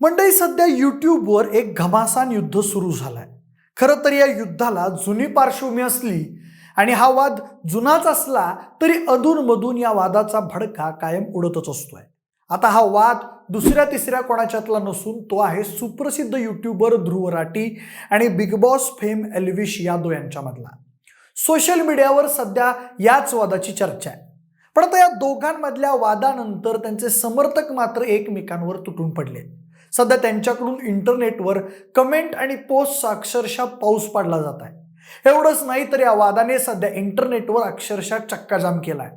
मंडळी सध्या यूट्यूबवर एक घमासान युद्ध सुरू झालाय. खरं तर या युद्धाला जुनी पार्श्वभूमी असली आणि हा वाद जुनाच असला तरी अधूनमधून या वादाचा भडका कायम उडतच असतोय. आता हा वाद दुसऱ्या तिसऱ्या कोणाच्यातला नसून तो आहे सुप्रसिद्ध युट्यूबर ध्रुव राठी आणि Bigg Boss fame Elvish Yadav यांच्यामधला. सोशल मीडियावर सध्या याच वादाची चर्चा आहे. पण आता या दोघांमधल्या वादानंतर त्यांचे समर्थक मात्र एकमेकांवर तुटून पडले सध्या त्यांच्याकडून इंटरनेटवर कमेंट आणि पोस्ट अक्षरशः पाऊस पाडला जात आहे. एवढंच नाही तर या वादाने सध्या इंटरनेटवर अक्षरशः चक्काजाम केलाय.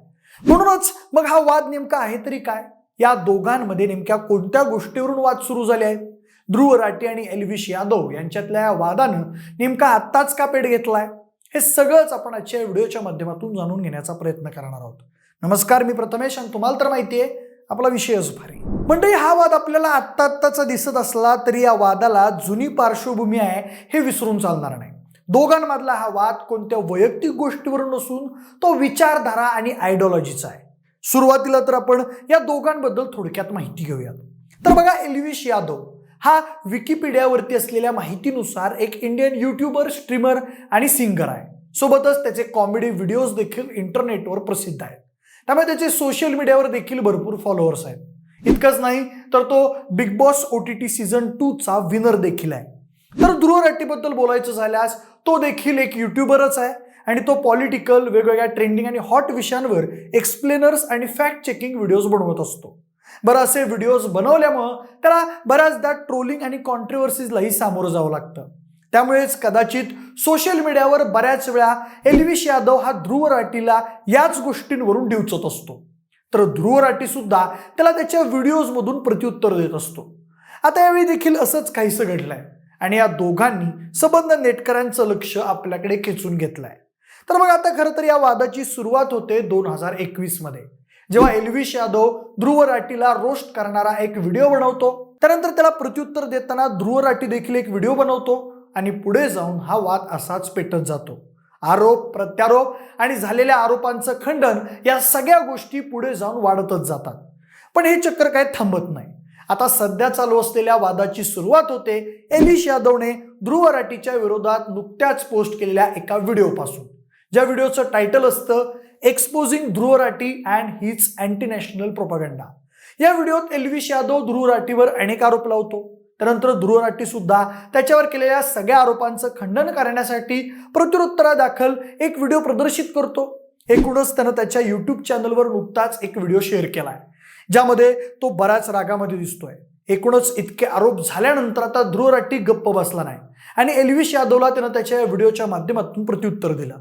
म्हणूनच मग हा वाद नेमका आहे तरी काय? या दोघांमध्ये नेमक्या कोणत्या गोष्टीवरून वाद सुरू झाले आहेत? ध्रुव राठी आणि एल्विश यादव यांच्यातल्या या वादानं नेमका आत्ताच का पेट घेतलाय? हे सगळंच आपण आजच्या व्हिडिओच्या माध्यमातून जाणून घेण्याचा प्रयत्न करणार आहोत. नमस्कार मी प्रथमेश आणि तुम्हाला तर माहिती आहे आपला विषयच भारी. मंडळी हा वाद आपल्याला आत्ता आत्ताचा दिसत असला तरी या वादाला जुनी पार्श्वभूमी आहे हे विसरून चालणार नाही. दोघांमधला हा वाद कोणत्या वैयक्तिक गोष्टीवरून नसून तो विचारधारा आणि आयडिओलॉजीचा आहे. सुरुवातीला तर आपण या दोघांबद्दल थोडक्यात माहिती घेऊयात. तर बघा एल्विश यादव हा विकिपीडियावरती असलेल्या माहितीनुसार एक इंडियन युट्यूबर स्ट्रीमर आणि सिंगर आहे. सोबतच त्याचे कॉमेडी व्हिडिओज देखील इंटरनेटवर प्रसिद्ध आहेत. त्यामुळे त्याचे सोशल मीडियावर देखील भरपूर फॉलोअर्स आहेत. इतकंच नाही तर तो Bigg Boss O T T season टूचा winner देखील आहे. तर ध्रुव राठीबद्दल बोलायचं झाल्यास तो देखील एक युट्यूबरच आहे आणि तो पॉलिटिकल वेगवेगळ्या ट्रेंडिंग आणि हॉट विषयांवर एक्सप्लेनर्स आणि फॅक्ट चेकिंग व्हिडिओज बनवत असतो. बरं असे व्हिडिओज बनवल्यामुळं त्याला बऱ्याचदा ट्रोलिंग आणि कॉन्ट्रोवर्सीजलाही सामोरं जावं लागतं. त्यामुळेच कदाचित सोशल मीडियावर बऱ्याच वेळा एल्विश यादव हा ध्रुव राठीला याच गोष्टींवरून डिवचत असतो. तर ध्रुव राठी सुद्धा त्याला त्याच्या व्हिडिओजमधून प्रत्युत्तर देत असतो. आता यावेळी देखील असंच काहीसं घडलंय. आणि या दोघांनी सबंध नेटकऱ्यांचं लक्ष आपल्याकडे खेचून घेतलंय. तर मग आता खरं तर या वादाची सुरुवात होते दोन हजार एकवीसमध्ये जेव्हा एल्विश यादव ध्रुव राठीला रोस्ट करणारा एक व्हिडिओ बनवतो त्यानंतर त्याला प्रत्युत्तर देताना ध्रुव राठी देखील एक व्हिडिओ बनवतो आणि पुढे जाऊन हा वाद असाच पेटत जातो. आरोप प्रत्यारोप आणि झालेल्या आरोपांचं खंडन या सगळ्या गोष्टी पुढे जाऊन वाढतच जातात. पण हे चक्र काय थांबत नाही. आता सध्या चालू असलेल्या वादाची सुरुवात होते एलिश यादवने ध्रुव राठीच्या विरोधात नुकत्याच पोस्ट केलेल्या एका व्हिडिओपासून. ज्या व्हिडिओचं टायटल असतं exposing Dhruv Rathee and his anti national propaganda या व्हिडिओत एल्विश यादव ध्रुव राठीवर अनेक आरोप लावतो. त्यानंतर ध्रुवराठी सुद्धा त्याच्यावर केलेल्या सगळ्या आरोपांचं खंडन करण्यासाठी प्रत्युत्तरादाखल एक व्हिडिओ प्रदर्शित करतो. एकूणच त्यानं त्याच्या युट्यूब चॅनलवर नुकताच एक व्हिडिओ शेअर केला आहे ज्यामध्ये तो बऱ्याच रागामध्ये दिसतोय. एकूणच इतके आरोप झाल्यानंतर आता ध्रुव राठी गप्प बसला नाही. आणि एल्विश यादवला त्यानं त्याच्या व्हिडिओच्या माध्यमातून प्रत्युत्तर दिलं.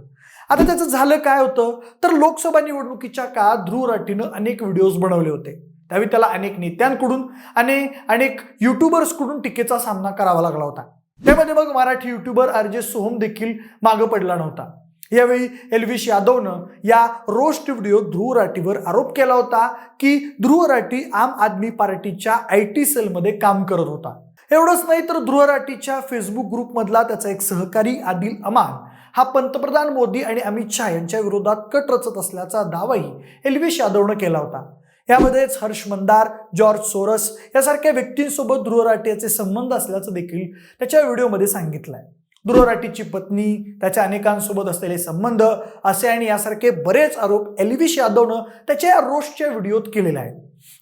आता त्याचं झालं काय होतं? तर लोकसभा निवडणुकीच्या काळात ध्रुव राठीनं अनेक व्हिडिओज बनवले होते. त्यावेळी त्याला अनेक नेत्यांकडून आणि अनेक युट्यूबर्सकडून टीकेचा सामना करावा लागला होता. त्यामध्ये मग Marathi YouTuber R J Soham देखील मागं पडला नव्हता. यावेळी एल्विश यादवनं या रोस्ट व्हिडिओ ध्रुव राठीवर आरोप केला होता की ध्रुव राठी आम आदमी पार्टीच्या आय टी सेलमध्ये काम करत होता. एवढंच नाही तर ध्रुव राठीच्या फेसबुक ग्रुपमधला त्याचा एक सहकारी आदिल अमान हा पंतप्रधान मोदी आणि अमित शहा यांच्या विरोधात कट रचत असल्याचा दावाही एल्विश यादवनं केला होता. यामध्येच हर्ष मंदार जॉर्ज सोरस यासारख्या व्यक्तींसोबत ध्रुवराटीचे याचे संबंध असल्याचं देखील त्याच्या व्हिडिओमध्ये सांगितलंय. आहे राठीची पत्नी त्याच्या अनेकांसोबत असलेले संबंध असे आणि यासारखे बरेच आरोप एल्विश यादवनं त्याच्या या रोस्टच्या व्हिडिओत केलेले आहेत.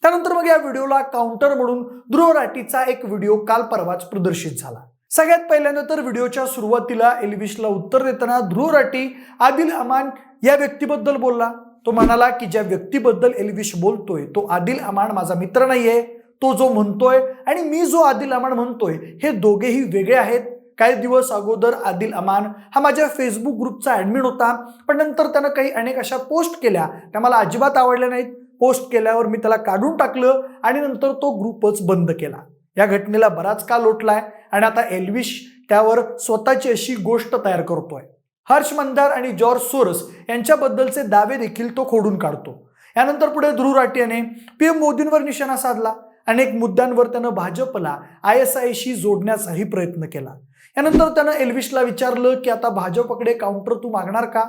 त्यानंतर मग या व्हिडिओला काउंटर म्हणून ध्रुव राठीचा एक व्हिडिओ काल परवाच प्रदर्शित झाला. सगळ्यात पहिल्यांदा तर व्हिडिओच्या सुरुवातीला एल्विशला उत्तर देताना ध्रुव राठी आदिल अमान या व्यक्तीबद्दल बोलला. तो म्हणाला की ज्या व्यक्तीबद्दल एल्विश बोलतोय तो आदिल अमान माझा मित्र नाहीये. तो जो म्हणतोय आणि मी जो आदिल अमान म्हणतोय हे दोघेही वेगळे आहेत. काही दिवस अगोदर आदिल अमान हा माझ्या फेसबुक ग्रुपचा ॲडमिन होता पण नंतर त्यानं काही अनेक अशा पोस्ट केल्या. त्या मला अजिबात आवडल्या नाहीत. पोस्ट केल्यावर मी त्याला काढून टाकलं आणि नंतर तो ग्रुपच बंद केला. या घटनेला बराच काळ लोटलाय आणि आता एल्विश त्यावर स्वतःची अशी गोष्ट तयार करतोय. हर्ष मंदार आणि जॉर्ज सोरस यांच्याबद्दलचे दावे देखील तो खोडून काढतो. यानंतर पुढे ध्रुव राठी याने पी एम मोदींवर निशाणा साधला. अनेक मुद्द्यांवर त्यानं भाजपला आय एस आयशी जोडण्याचाही प्रयत्न केला. यानंतर त्यानं एल्विशला विचारलं की आता भाजपकडे काउंटर तू मागणार का?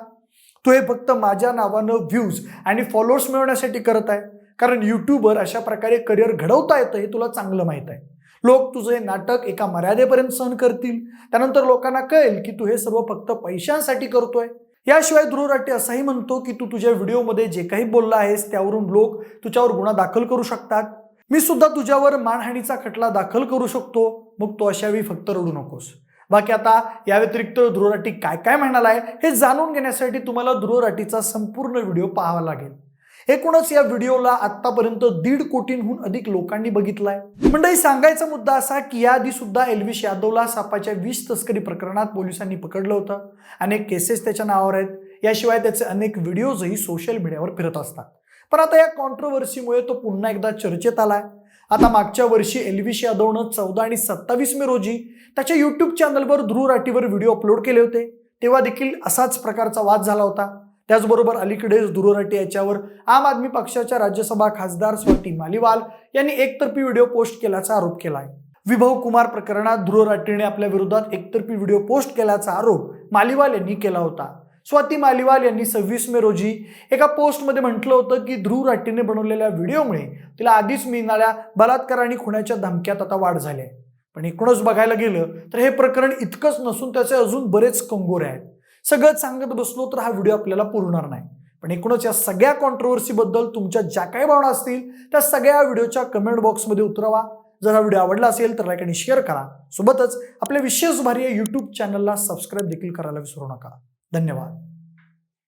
तू हे फक्त माझ्या नावानं व्ह्यूज आणि फॉलोअर्स मिळवण्यासाठी करत आहे. कारण यूट्यूबवर अशा प्रकारे करिअर घडवता येतं हे तुला चांगलं माहीत आहे. लोक तुझं हे नाटक एका मर्यादेपर्यंत सहन करतील. त्यानंतर लोकांना कळेल की तू हे सर्व फक्त पैशांसाठी करतोय. याशिवाय ध्रुव राठी असाही म्हणतो की तू तुझ्या व्हिडिओमध्ये जे काही बोलला आहेस त्यावरून लोक तुझ्यावर गुन्हा दाखल करू शकतात. मी सुद्धा तुझ्यावर मानहानीचा खटला दाखल करू शकतो. मग तो अशावेळी फक्त रडू नकोस. बाकी आता या व्यतिरिक्त ध्रुव राठी काय काय आहे हे जाणून घेण्यासाठी तुम्हाला ध्रुव राठीचा संपूर्ण व्हिडिओ पाहावा लागेल. एकूणच या व्हिडिओला आतापर्यंत दीड कोटींहून अधिक लोकांनी बघितलाय. मंडळी सांगायचा मुद्दा असा की याआधी सुद्धा एल्विश यादवला सापाच्या विष तस्करी प्रकरणात पोलिसांनी पकडलं होतं. अनेक केसेस त्याच्या नावावर आहेत. याशिवाय त्याचे अनेक व्हिडिओजही सोशल मीडियावर फिरत असतात. पण आता या कॉन्ट्रोवर्सीमुळे तो पुन्हा एकदा चर्चेत आलाय. आता मागच्या वर्षी एल्विश यादवनं चौदा आणि सत्तावीस मे रोजी त्याच्या युट्यूब चॅनलवर ध्रुव राठीवर व्हिडिओ अपलोड केले होते. तेव्हा देखील असाच प्रकारचा वाद झाला होता. त्याचबरोबर अलीकडेच ध्रुव याच्यावर आम आदमी पक्षाच्या राज्यसभा खासदार स्वाती मालिवाल यांनी एकतर्फी व्हिडिओ पोस्ट केल्याचा आरोप केला आहे विभव कुमार प्रकरणात ध्रुवराठीने आपल्या विरोधात एकतर्फी व्हिडिओ पोस्ट केल्याचा आरोप मालिवाल यांनी केला होता. स्वाती मालिवाल यांनी सव्वीस मे रोजी एका पोस्टमध्ये म्हटलं होतं की ध्रुव राठीने बनवलेल्या व्हिडिओमुळे तिला आधीच मिळणाऱ्या बलात्कार आणि खुण्याच्या धमक्यात आता वाढ झाली आहे. पण एकूणच बघायला गेलं तर हे प्रकरण इतकंच नसून त्याचे अजून बरेच कंगोरे आहेत. सगळं सांगत बसलो तर हा व्हिडिओ आपल्याला पुरणार नाही. पण एकूणच या सगळ्या कॉन्ट्रोवर्सीबद्दल तुमच्या ज्या काही भावना असतील त्या सगळ्या व्हिडिओच्या कमेंट बॉक्समध्ये उतरवा. जर हा व्हिडिओ आवडला असेल तर लाईक आणि शेअर करा. सोबतच आपल्या विशेष भारी या यूट्यूब चॅनलला सबस्क्राईब देखील करायला विसरू नका. धन्यवाद.